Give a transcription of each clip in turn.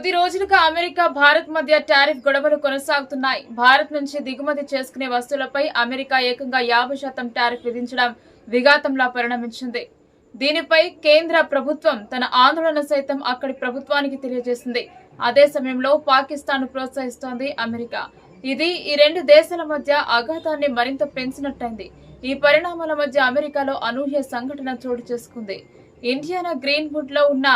కొద్ది రోజులుగా అమెరికా భారత్ మధ్య టారిఫ్ గొడవలు కొనసాగుతున్నాయి. భారత్ నుంచి దిగుమతి చేసుకునే వస్తువులపై అమెరికా ఏకంగా యాభై శాతం టారిఫ్ విధించడం విఘాతంలా పరిణమించింది. దీనిపై కేంద్ర ప్రభుత్వం తన ఆందోళన సైతం అక్కడి ప్రభుత్వానికి తెలియజేసింది. అదే సమయంలో పాకిస్తాన్ ప్రోత్సహిస్తోంది అమెరికా. ఇది ఈ రెండు దేశాల మధ్య అఘాతాన్ని మరింత పెంచినట్టయింది. ఈ పరిణామాల మధ్య అమెరికాలో అనూహ్య సంఘటన చోటు చేసుకుంది. ఇండియానా గ్రీన్వుడ్లో ఉన్న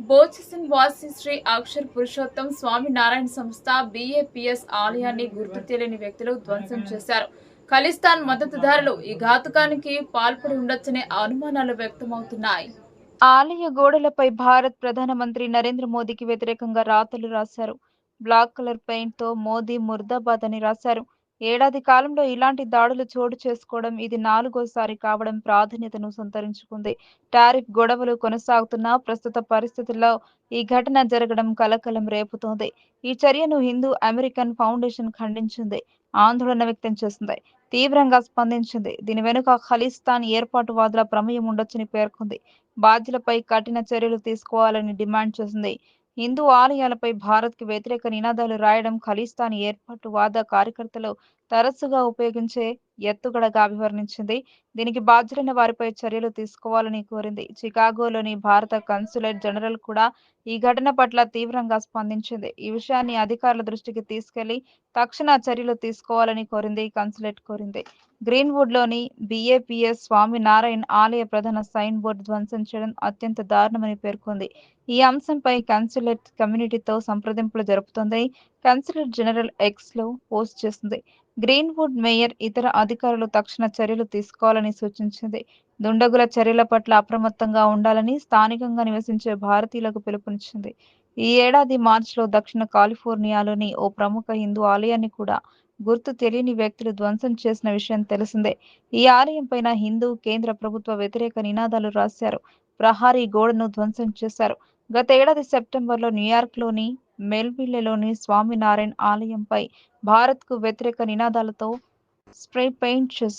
బోచిసన్ వాసి శ్రీ అక్షర్ పురుషోత్తం స్వామి నారాయణ సంస్థ బిఏపిఎస్ ఆలయాన్ని గుర్తు తెలియని వ్యక్తులు ధ్వంసం చేశారు. ఖలిస్తాన్ మద్దతుదారులు ఈ ఘాతుకానికి పాల్పడి ఉండొచ్చనే అనుమానాలు వ్యక్తమవుతున్నాయి. ఆలయ గోడలపై భారత్ ప్రధానమంత్రి నరేంద్ర మోదీకి వ్యతిరేకంగా రాతలు రాశారు. బ్లాక్ కలర్ పెయింట్తో మోదీ ముర్దాబాద్ అని రాశారు. ఏడాది కాలంలో ఇలాంటి దాడులు చోటు చేసుకోవడం ఇది నాలుగోసారి కావడం ప్రాధాన్యతను సంతరించుకుంది. టారిఫ్ గొడవలు కొనసాగుతున్న ప్రస్తుత పరిస్థితుల్లో ఈ ఘటన జరగడం కలకలం రేపుతోంది. ఈ చర్యను హిందూ అమెరికన్ ఫౌండేషన్ ఖండించింది. ఆందోళన వ్యక్తం చేసింది. తీవ్రంగా స్పందించింది. దీని వెనుక ఖలిస్తాన్ ఏర్పాటువాదుల ప్రమేయం ఉండొచ్చని పేర్కొంది. బాధ్యులపై కఠిన చర్యలు తీసుకోవాలని డిమాండ్ చేసింది. హిందూ ఆలయాలపై భారత్కు వ్యతిరేక నినాదాలు రాయడం ఖలిస్తాన్ ఏర్పాటువాద కార్యకర్తలు తరచుగా ఉపయోగించే ఎత్తుగడగా అభివర్ణించింది దీనికి బాధ్యులైన వారిపై చర్యలు తీసుకోవాలని కోరింది. చికాగోలోని భారత కన్సులేట్ జనరల్ కూడా ఈ ఘటన పట్ల తీవ్రంగా స్పందించింది. ఈ విషయాన్ని అధికారుల దృష్టికి తీసుకెళ్ళి తక్షణ చర్యలు తీసుకోవాలని కోరింది కన్సులేట్ కోరింది. గ్రీన్వుడ్లోని బిఏపిఎస్ స్వామి నారాయణ్ ఆలయ ప్రధాన సైన్ బోర్డు ధ్వంసం చేయడం అత్యంత దారుణమని పేర్కొంది. ఈ అంశంపై కన్సులేట్ కమ్యూనిటీతో సంప్రదింపులు జరుపుతోందని కన్సులేట్ జనరల్ ఎక్స్లో పోస్ట్ చేసింది. గ్రీన్వుడ్ మేయర్ ఇతర అధికారులు తక్షణ చర్యలు తీసుకోవాలని సూచించింది. దుండగుల చర్యల పట్ల అప్రమత్తంగా ఉండాలని స్థానికంగా నివసించే భారతీయులకు పిలుపునిచ్చింది. ఈ ఏడాది మార్చిలో దక్షిణ కాలిఫోర్నియాలోని ఓ ప్రముఖ హిందూ ఆలయాన్ని కూడా గుర్తు తెలియని వ్యక్తులు ధ్వంసం చేసిన విషయం తెలిసిందే. ఈ ఆలయం పైన హిందూ కేంద్ర ప్రభుత్వ వ్యతిరేక నినాదాలు రాశారు. ప్రహారీ గోడను ధ్వంసం చేశారు. గత ఏడాది సెప్టెంబర్లో న్యూయార్క్లోని మెల్విల్లెలోని స్వామినారాయణ్ ఆలయంపై భారత్కు వ్యతిరేక నినాదాలతో స్ప్రే పెయింట్ చేశారు.